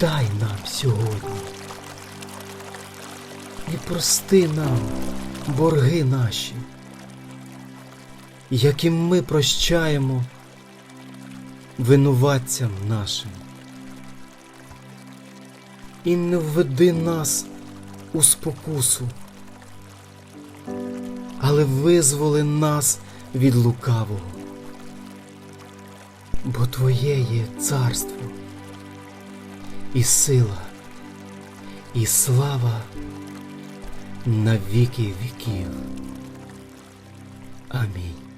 дай нам сьогодні. І прости нам борги наші, яким ми прощаємо винуватцям нашим. І не введи нас у спокусу, але визволи нас від лукавого, бо Твоє є царство і сила, і слава на віки віків. Амінь.